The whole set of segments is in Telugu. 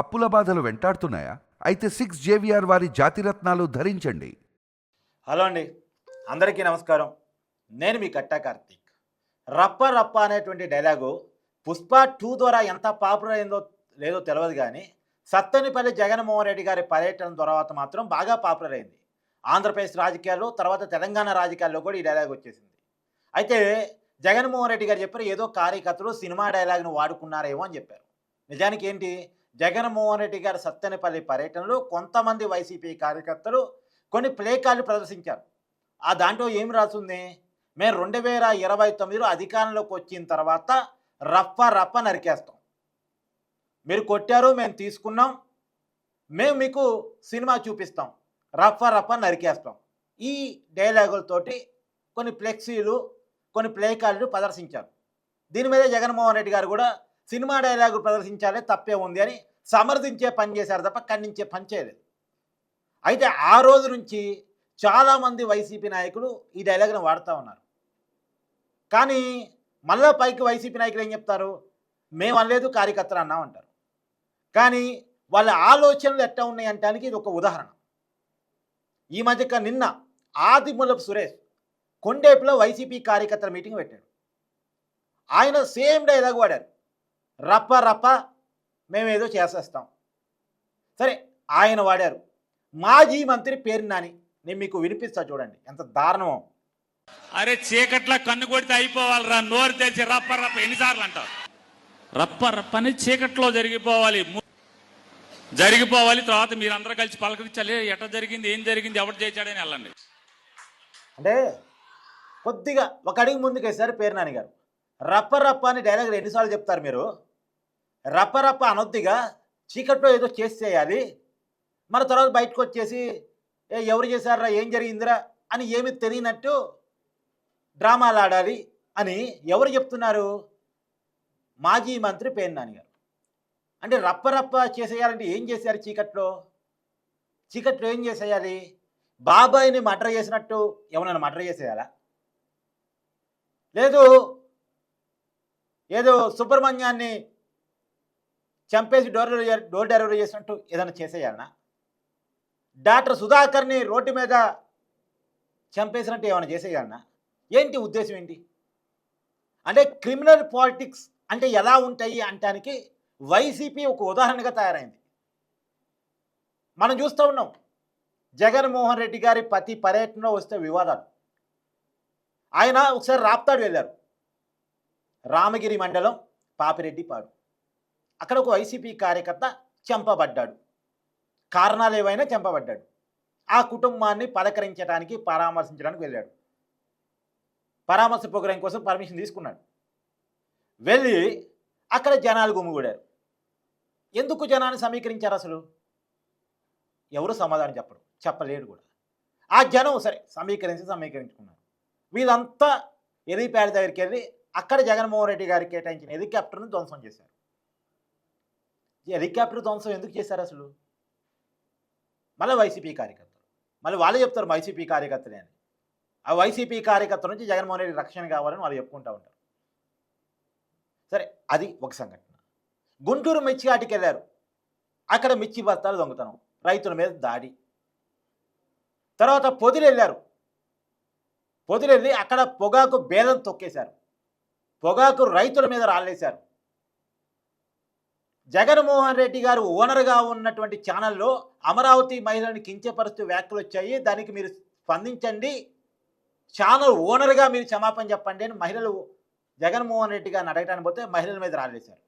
అప్పుల బాధలు వెంటాడుతున్నాయా? అయితే సిక్స్ జేవిఆర్ వారి జాతిరత్నాలు ధరించండి. హలో అండి. అందరికీ నమస్కారం. నేను మీ కట్టా కార్తీక్. రప్ప రప్ప అనేటువంటి డైలాగు పుష్ప టూ ద్వారా ఎంత పాపులర్ అయిందో లేదో తెలియదు కానీ సత్తెనపల్లి జగన్మోహన్ రెడ్డి గారి పర్యటన తర్వాత మాత్రం బాగా పాపులర్ అయింది. ఆంధ్రప్రదేశ్ రాజకీయాల్లో తర్వాత తెలంగాణ రాజకీయాల్లో కూడా ఈ డైలాగ్ వచ్చేసింది. అయితే జగన్మోహన్ రెడ్డి గారు చెప్పారు ఏదో కార్యకర్తలు సినిమా డైలాగ్ను వాడుకున్నారేమో అని చెప్పారు. నిజానికి ఏంటి? జగన్మోహన్ రెడ్డి గారి సత్తెనపల్లి పర్యటనలో కొంతమంది వైసీపీ కార్యకర్తలు కొన్ని ప్లే ప్రదర్శించారు. ఆ దాంట్లో ఏం రాసింది? మేము రెండు వేల ఇరవై తొమ్మిదిలో అధికారంలోకి వచ్చిన తర్వాత రప్ప రప్ప నరికేస్తాం మీరు కొట్టారు మేము తీసుకున్నాం మేము మీకు సినిమా చూపిస్తాం రప్ప రప్ప నరికేస్తాం ఈ డైలాగులతోటి కొన్ని ఫ్లెక్సీలు కొన్ని ప్లే ప్రదర్శించారు. దీని మీద జగన్మోహన్ రెడ్డి గారు కూడా సినిమా డైలాగు ప్రదర్శించాలే తప్పే ఉంది అని సమర్థించే పని చేశారు తప్ప ఖండించే పని చేయలేదు. అయితే ఆ రోజు నుంచి చాలామంది వైసీపీ నాయకులు ఈ డైలాగ్ను వాడుతూ ఉన్నారు. కానీ మళ్ళా పైకి వైసీపీ నాయకులు ఏం చెప్తారు? మేము అనలేదు కార్యకర్తలు అన్నాం అంటారు. కానీ వాళ్ళ ఆలోచనలు ఎట్లా ఉన్నాయి అంటానికి ఇది ఒక ఉదాహరణ. ఈ మధ్య నిన్న ఆదిమూలపు సురేష్ కొండేపులో వైసీపీ కార్యకర్తల మీటింగ్ పెట్టాడు. ఆయన సేమ్ డైలాగ్ వాడారు. రప్ప రప్ప మేమేదో చేసేస్తాం. సరే ఆయన వాడారు. మాజీ మంత్రి పేరు నాని నేను మీకు వినిపిస్తా చూడండి ఎంత దారుణమో. అరే చీకట్ల కన్ను కొడితే అయిపోవాలిరా నోరు తెరిచి రప్ప రప్ప ఎన్నిసార్లు అంటారు రప్ప రప్ప అని చీకట్లో జరిగిపోవాలి. జరిగిపోవాలి తర్వాత మీరందరూ కలిసి పలకరించాలి. ఎట్లా జరిగింది ఏం జరిగింది ఎవరు చేశాడని వెళ్ళండి. అంటే కొద్దిగా ఒక అడుగు ముందుకేసారి పేరు నాని గారు. రప్ప రప్ప అని డైలాగ్ ఎన్నిసార్లు చెప్తారు మీరు? రప్పరప్ప అనొద్దిగా చీకట్లో ఏదో చేసి చేయాలి. మన తర్వాత బయటకు వచ్చేసి ఏ ఎవరు చేశారా ఏం జరిగిందిరా? అని ఏమి తెలియనట్టు డ్రామాలు ఆడాలి అని ఎవరు చెప్తున్నారు? మాజీ మంత్రి పేరు గారు. అంటే రప్పరప్ప చేసేయాలంటే ఏం చేశారు చీకట్లో? చీకట్లో ఏం చేసేయాలి? బాబాయిని మర్డర్ చేసినట్టు ఎవరైనా మర్డర్ చేసేయాలా? లేదు ఏదో సుబ్రహ్మణ్యాన్ని చంపేసి డోర్ డెలివరీ- డోర్ డెలివరీ చేసినట్టు ఏదైనా చేసేయాలనా? డాక్టర్ సుధాకర్ని రోడ్డు మీద చంపేసినట్టు ఏమైనా చేసేయాలనా? ఏంటి ఉద్దేశం ఏంటి? అంటే క్రిమినల్ పాలిటిక్స్ అంటే ఎలా ఉంటాయి అంటానికి వైసీపీ ఒక ఉదాహరణగా తయారైంది. మనం చూస్తూ ఉన్నాం జగన్మోహన్ రెడ్డి గారి ప్రతి పర్యటనలో వస్తే వివాదాలు. ఆయన ఒకసారి రాప్తాడు వెళ్ళారు. రామగిరి మండలం పాపిరెడ్డిపాడు. అక్కడ ఒక వైసీపీ కార్యకర్త చంపబడ్డాడు. కారణాలు ఏవైనా చంపబడ్డాడు. ఆ కుటుంబాన్ని పలకరించడానికి పరామర్శించడానికి వెళ్ళాడు. పరామర్శ ప్రోగ్రాం కోసం పర్మిషన్ తీసుకున్నాడు. వెళ్ళి అక్కడ జనాలు గుమ్మిగూడారు ఎందుకు జనాన్ని సమీకరించారు అసలు? ఎవరు సమాధానం చెప్పరు. చెప్పలేడు కూడా. ఆ జనం సరే సమీకరించి సమీకరించుకున్నారు. వీళ్ళంతా ఎలిప్యాడ్ దగ్గరికి వెళ్ళి అక్కడ జగన్మోహన్ రెడ్డి గారికి కేటాయించిన హెలికాప్టర్ను ధ్వంసం చేశారు. హెలికాప్టర్ ధ్వంసం ఎందుకు చేశారు అసలు? మళ్ళీ వైసీపీ కార్యకర్తలు. మళ్ళీ వాళ్ళు చెప్తారు వైసీపీ కార్యకర్తలే అని. ఆ వైసీపీ కార్యకర్త నుంచి జగన్మోహన్ రెడ్డి రక్షణ కావాలని వాళ్ళు చెప్పుకుంటూ ఉంటారు. సరే అది ఒక సంఘటన. గుంటూరు మిర్చిఘాటికి వెళ్ళారు. అక్కడ మిర్చి బస్తాలు దొంగతనం. రైతుల మీద దాడి. తర్వాత పొదిలు వెళ్ళారు. పొదిలి వెళ్ళి అక్కడ పొగాకు బేదం తొక్కేశారు. పొగాకు రైతుల మీద రాళ్ళేశారు. జగన్మోహన్ రెడ్డి గారు ఓనర్గా ఉన్నటువంటి ఛానల్లో అమరావతి మహిళని కించపరుస్తూ వ్యాఖ్యలు వచ్చాయి. దానికి మీరు స్పందించండి. ఛానల్ ఓనర్గా మీరు క్షమాపణ చెప్పండి అని మహిళలు జగన్మోహన్ రెడ్డి గారిని అడగడానికి పోతే మహిళల మీద రాలేశారు.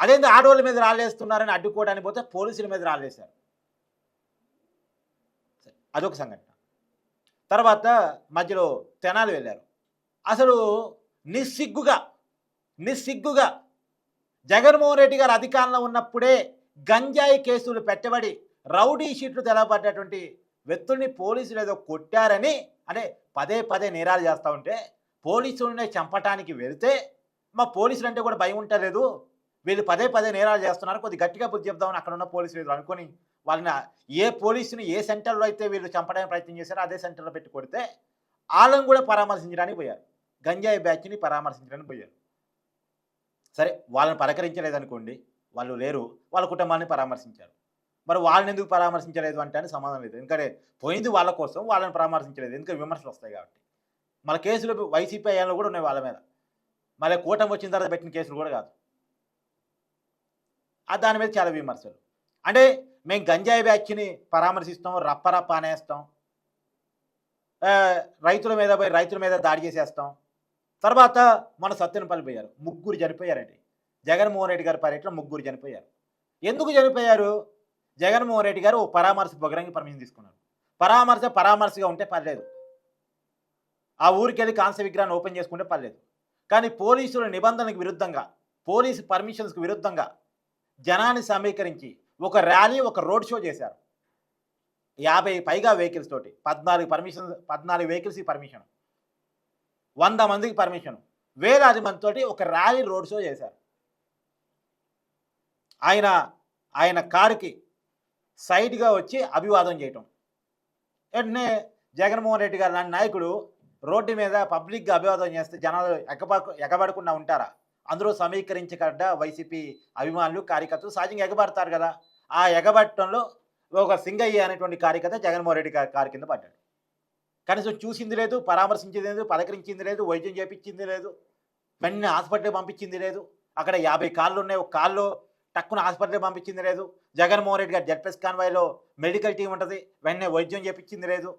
అదేంటి ఆడవాళ్ళ మీద రాలేస్తున్నారని అడ్డుకోవడానికి పోతే పోలీసుల మీద రాలేశారు. అదొక సంఘటన. తర్వాత మధ్యలో తెనాలి వెళ్ళారు. అసలు నిస్సిగ్గుగా నిస్సిగ్గుగా జగన్మోహన్ రెడ్డి గారు అధికారంలో ఉన్నప్పుడే గంజాయి కేసులు పెట్టబడి రౌడీ షీట్లు తెలబడ్డటువంటి వ్యక్తుల్ని పోలీసులు ఏదో కొట్టారని అంటే పదే పదే నేరాలు చేస్తూ ఉంటే పోలీసులనే చంపటానికి వెళ్తే మా పోలీసులు అంటే కూడా భయం ఉంటలేదు వీళ్ళు పదే పదే నేరాలు చేస్తున్నారు. కొద్ది గట్టిగా బుద్ధి చెప్దామని అక్కడ ఉన్న పోలీసులు అనుకొని వాళ్ళని ఏ పోలీసుని ఏ సెంటర్లో అయితే వీళ్ళు చంపడానికి ప్రయత్నం చేశారో అదే సెంటర్లో పెట్టి కొడితే వాళ్ళని కూడా పరామర్శించడానికి పోయారు. గంజాయి బ్యాచ్ని పరామర్శించడానికి పోయారు. సరే వాళ్ళని పలకరించలేదనుకోండి వాళ్ళు లేరు వాళ్ళ కుటుంబాన్ని పరామర్శించారు. మరి వాళ్ళని ఎందుకు పరామర్శించలేదు అంటే అని సమాధానం లేదు. ఎందుకంటే పోయింది వాళ్ళ కోసం వాళ్ళని పరామర్శించలేదు. ఎందుకంటే విమర్శలు వస్తాయి కాబట్టి. మన కేసులు వైసీపీ అయ్యాలో కూడా ఉన్నాయి వాళ్ళ మీద. మళ్ళీ కూటమి వచ్చిన తర్వాత పెట్టిన కేసులు కూడా కాదు. దాని మీద చాలా విమర్శలు. అంటే మేము గంజాయి బ్యాచ్ని పరామర్శిస్తాం రప్ప రప్ప అనేస్తాం. రైతుల మీద పోయి రైతుల మీద దాడి చేసేస్తాం. తర్వాత మన సత్యనపల్లి పోయారు. ముగ్గురు చనిపోయారండి. జగన్మోహన్ రెడ్డి గారి పర్యటన ముగ్గురు చనిపోయారు. ఎందుకు చనిపోయారు? జగన్మోహన్ రెడ్డి గారు పరామర్శ బొగరంగి పర్మిషన్ తీసుకున్నారు. పరామర్శ పరామర్శగా ఉంటే పర్లేదు. ఆ ఊరికి వెళ్ళి కాంస్య విగ్రహాన్ని ఓపెన్ చేసుకుంటే పర్లేదు. కానీ పోలీసుల నిబంధనలకు విరుద్ధంగా పోలీసు పర్మిషన్స్కి విరుద్ధంగా జనాన్ని సమీకరించి ఒక ర్యాలీ ఒక రోడ్ షో చేశారు. యాభై పైగా వెహికల్స్ తోటి. పద్నాలుగు పర్మిషన్ పద్నాలుగు వెహికల్స్ పర్మిషన్. వంద మందికి పర్మిషన్. వేలాది మందితోటి ఒక ర్యాలీ రోడ్ షో చేశారు. ఆయన ఆయన కారుకి సైడ్గా వచ్చి అభివాదం చేయటం. వెంటనే జగన్మోహన్ రెడ్డి గారు లాంటి నాయకుడు రోడ్డు మీద పబ్లిక్గా అభివాదం చేస్తే జనాలు ఎగబ ఎగబడకుండా ఉంటారా? అందరూ సమీకరించగడ్డ వైసీపీ అభిమానులు కార్యకర్తలు సహజంగా ఎగబడతారు కదా. ఆ ఎగబట్టంలో ఒక సింగయ్య అనేటువంటి కార్యకర్త జగన్మోహన్ రెడ్డి గారి కారు కింద పడ్డాడు. కనీసం చూసింది లేదు పరామర్శించింది లేదు పలకరించింది లేదు వైద్యం చేపించింది లేదు వెంటనే హాస్పిటల్కి పంపించింది లేదు. అక్కడ యాభై కాళ్ళు ఉన్నాయి ఒక కాళ్ళు టక్కున హాస్పిటల్కి పంపించింది లేదు. జగన్మోహన్ రెడ్డి గారు జడ్పెస్ కాన్వాయ్లో మెడికల్ టీం ఉంటుంది వెంటనే వైద్యం చేపించింది లేదు.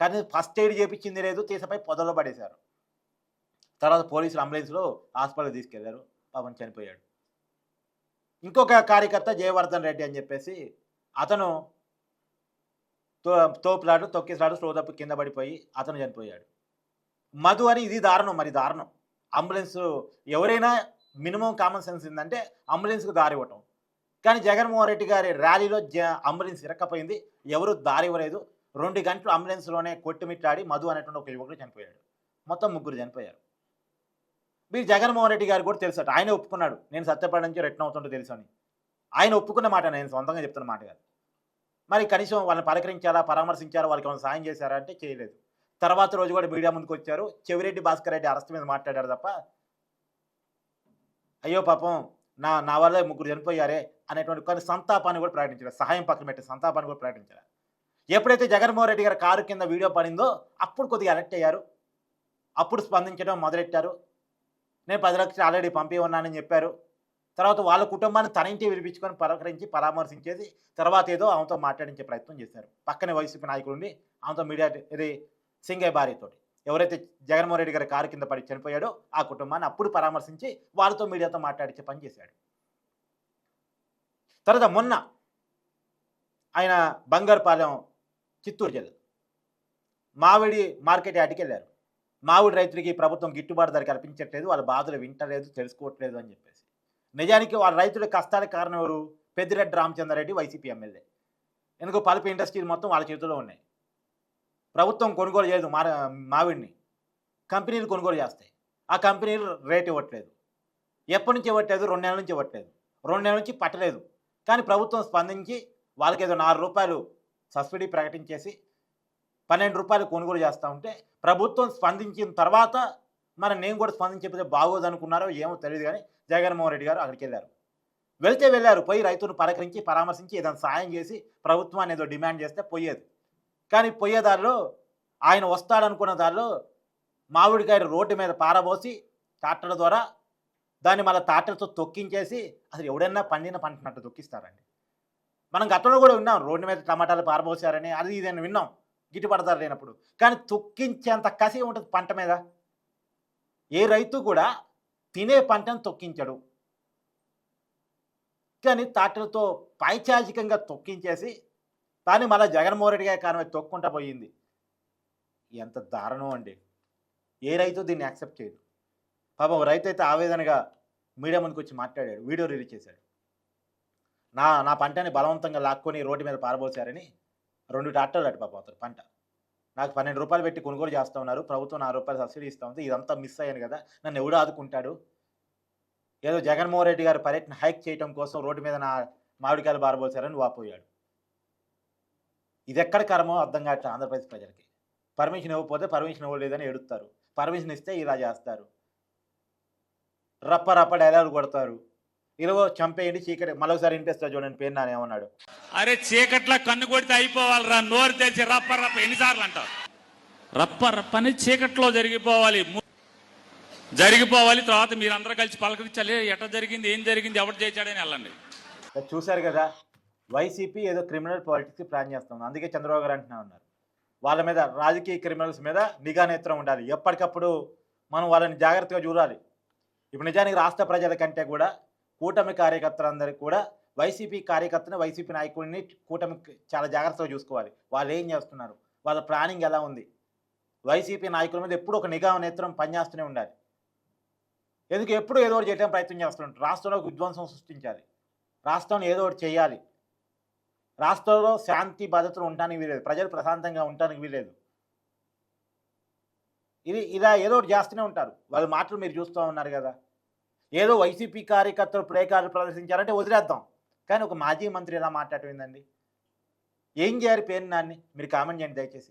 కానీ ఫస్ట్ ఎయిడ్ చేపించింది లేదు తీసపై పొదలో పడేశారు. తర్వాత పోలీసులు అంబులెన్స్లో హాస్పిటల్ తీసుకెళ్ళారు పాపం చనిపోయాడు. ఇంకొక కార్యకర్త జయవర్ధన్ రెడ్డి అని చెప్పేసి అతను తోపులాడు తొక్కేసాడు స్లో తప్ప కింద పడిపోయి అతను చనిపోయాడు. మధు అని ఇది దారుణం మరి దారుణం. అంబులెన్స్ ఎవరైనా మినిమం కామన్ సెన్స్ ఏంటంటే అంబులెన్స్కు దారి ఇవ్వటం. కానీ జగన్మోహన్ రెడ్డి గారి ర్యాలీలో జ అంబులెన్స్ ఇరక్కపోయింది. ఎవరు దారి ఇవ్వలేదు. రెండు గంటలు అంబులెన్స్లోనే కొట్టుమిట్టాడి మధు అనేటువంటి ఒక యువకుడు చనిపోయాడు. మొత్తం ముగ్గురు చనిపోయారు. మీరు జగన్మోహన్ రెడ్డి గారు కూడా తెలుసట ఆయన ఒప్పుకున్నాడు. నేను సత్యపడి నుంచి రిటర్న్ అవుతుంటే తెలుసు అని. ఆయన ఒప్పుకున్న మాట నేను సొంతంగా చెప్తున్న మాట కాదు. మరి కనీసం వాళ్ళని పలకరించారా పరామర్శించారా వాళ్ళకి ఏమైనా సాయం చేశారా అంటే చేయలేదు. తర్వాత రోజు కూడా మీడియా ముందుకు వచ్చారు. చెవిరెడ్డి భాస్కర్ రెడ్డి అరెస్ట్ మీద మాట్లాడారు తప్ప అయ్యో పాపం నా నా వల్ల ముగ్గురు చనిపోయారే అనేటువంటి కొన్ని సంతాపాన్ని కూడా ప్రకటించారు సహాయం పక్కన పెట్టి సంతాపాన్ని కూడా ప్రకటించారు ఎప్పుడైతే జగన్మోహన్ రెడ్డి గారు కారు కింద వీడియో పడిందో అప్పుడు కొద్దిగా అలర్ట్ అయ్యారు. అప్పుడు స్పందించడం మొదలెట్టారు. నేను పది లక్షలు ఆల్రెడీ పంపి ఉన్నానని చెప్పారు. తర్వాత వాళ్ళ కుటుంబాన్ని తన ఇంటి వినిపించుకొని పరకరించి పరామర్శించేది తర్వాత ఏదో ఆమెతో మాట్లాడించే ప్రయత్నం చేశారు. పక్కనే వైసీపీ నాయకులు ఉండి ఆమెతో మీడియా ఇది సింగయ్య భార్యతోటి ఎవరైతే జగన్మోహన్ రెడ్డి గారి కారు కింద పడి చనిపోయాడో ఆ కుటుంబాన్ని అప్పుడు పరామర్శించి వాళ్ళతో మీడియాతో మాట్లాడించే పని చేశాడు. తర్వాత మొన్న ఆయన బంగారుపాలెం చిత్తూరు జిల్లా మామిడి మార్కెట్ యార్డ్కి వెళ్ళారు. మామిడి రైతులకి ప్రభుత్వం గిట్టుబాటు ధర కల్పించట్లేదు వాళ్ళ బాధలు వింటలేదు తెలుసుకోవట్లేదు అని చెప్పేసి. నిజానికి వాళ్ళ రైతుల కష్టాలకు కారణం ఎవరు? Peddireddy Ramachandra Reddy YCP MLA. ఎందుకు పల్పు ఇండస్ట్రీలు మొత్తం వాళ్ళ చేతిలో ఉన్నాయి? ప్రభుత్వం కొనుగోలు చేయదు మా మావిడిని. కంపెనీలు కొనుగోలు చేస్తాయి. ఆ కంపెనీలు రేట్ ఇవ్వట్లేదు. ఎప్పటి నుంచి ఇవ్వట్లేదు? రెండు నెలల నుంచి ఇవ్వట్లేదు. రెండు నెలల నుంచి పట్టలేదు. కానీ ప్రభుత్వం స్పందించి వాళ్ళకి ఏదో నాలుగు రూపాయలు సబ్సిడీ ప్రకటించేసి పన్నెండు రూపాయలు కొనుగోలు చేస్తూ ఉంటే ప్రభుత్వం స్పందించిన తర్వాత మరి నేను కూడా స్పందించకపోతే బాగోదు అనుకున్నారో ఏమో తెలియదు కానీ జగన్మోహన్ రెడ్డి గారు అక్కడికి వెళ్ళారు. వెళ్తే వెళ్ళారు పోయి రైతును పలకరించి పరామర్శించి ఏదైనా సాయం చేసి ప్రభుత్వాన్ని ఏదో డిమాండ్ చేస్తే పోయేది. కానీ పోయే దారిలో ఆయన వస్తాడనుకున్న దారిలో మామిడికాయ రోడ్డు మీద పారబోసి ట్రాక్టర్ల ద్వారా దాన్ని మళ్ళీ ట్రాక్టర్తో తొక్కించేసి అసలు ఎవడైనా పండిన పంటనట్టు తొక్కిస్తారండి. మనం గతంలో కూడా విన్నాం రోడ్డు మీద టమాటాలు పారబోసారని అది ఇది అని విన్నాం. గిట్టుబాటు ధర లేనప్పుడు. కానీ తొక్కించేంత కసి ఉంటుంది పంట మీద. ఏ రైతు కూడా తినే పంటను తొక్కించడు. కానీ తాటలతో పైచాజికంగా తొక్కించేసి కానీ మళ్ళీ జగన్మోహన్ రెడ్డి గారి కారణం తొక్కుంటా పోయింది. ఎంత దారుణం అండి. ఏ రైతు దీన్ని యాక్సెప్ట్ చేయదు పాపం రైతు అయితే ఆవేదనగా మీడియా ముందుకు వచ్చి మాట్లాడాడు వీడియో రిలీజ్ చేశాడు. నా నా పంటని బలవంతంగా లాక్కొని రోడ్డు మీద పారబోసారని రెండు ట్రాక్టర్లు అటు పాపం అతను పంట. నాకు పన్నెండు రూపాయలు పెట్టి కొనుగోలు చేస్తూ ఉన్నారు. ప్రభుత్వం నాలుగు రూపాయలు సబ్సిడీ ఇస్తూ ఉంది. ఇదంతా మిస్ అయ్యాను కదా. నన్ను ఎవడు ఆదుకుంటాడు? ఏదో జగన్మోహన్ రెడ్డి గారు పర్యటన హైక్ చేయడం కోసం రోడ్డు మీద నా మామిడికాయలు బారబోసారని వాపోయాడు. ఇది ఎక్కడ కర్మో అర్థం కావట్లేదు ఆంధ్రప్రదేశ్ ప్రజలకి. పర్మిషన్ ఇవ్వకపోతే పర్మిషన్ ఇవ్వలేదని ఎడుతారు పర్మిషన్ ఇస్తే ఇలా చేస్తారు. రప్ప రప్ప డైలాగులు కొడతారు. ఇరవో చంపేయండి చీకటి మరొకసారి వినిపిస్తా చూడండి పేరు నాని ఏమన్నాడు. అరే చీకట్లో కన్ను కొడితే అయిపోవాలిరా నోరు తెరిచి రప్ప రప్ప ఎన్నిసార్లు అంటారు రప్ప రప్ప అని చీకట్లో జరిగిపోవాలి జరిగిపోవాలి తర్వాత మీరందరూ కలిసి పలకరించాలి ఎట్లా జరిగింది ఏం జరిగింది ఎవరు చేశాడని వెళ్ళండి. చూశారు కదా వైసీపీ ఏదో క్రిమినల్ పాలిటిక్స్ ప్లాన్ చేస్తుంది అందుకే చంద్రబాబు గారు అంటున్నా ఉన్నారు. వాళ్ళ మీద రాజకీయ క్రిమినల్స్ మీద నిఘా నేత్రం ఉండాలి ఎప్పటికప్పుడు మనం వాళ్ళని జాగ్రత్తగా చూడాలి. ఇప్పుడు నిజానికి రాష్ట్ర ప్రజల కంటే కూడా కూటమి కార్యకర్తలందరికీ కూడా వైసీపీ కార్యకర్తని వైసీపీ నాయకుడిని కూటమి చాలా జాగ్రత్తగా చూసుకోవాలి. వాళ్ళు ఏం చేస్తున్నారు? వాళ్ళ ప్లానింగ్ ఎలా ఉంది? వైసీపీ నాయకుల మీద ఎప్పుడు ఒక నిఘా నేత్రం పనిచేస్తూనే ఉండాలి. ఎందుకు? ఎప్పుడు ఏదో ఒకటి చేయడానికి ప్రయత్నం చేస్తుంటారు రాష్ట్రంలో విధ్వంసం సృష్టించాలి. రాష్ట్రంలో ఏదో ఒకటి చేయాలి. రాష్ట్రంలో శాంతి భద్రతలు ఉండడానికి వీలేదు ప్రజలు ప్రశాంతంగా ఉండడానికి వీలేదు ఇది ఇలా ఏదో ఒకటి చేస్తూనే ఉంటారు. వాళ్ళ మాటలు మీరు చూస్తూ ఉన్నారు కదా. ఏదో వైసీపీ కార్యకర్తలు ప్రేకాలు ప్రదర్శించారంటే వదిలేద్దాం. కానీ ఒక మాజీ మంత్రి ఎలా మాట్లాడటం ఏందండి ఏం చేయాలి పేరు నాన్ని మీరు కామెంట్ చేయండి దయచేసి.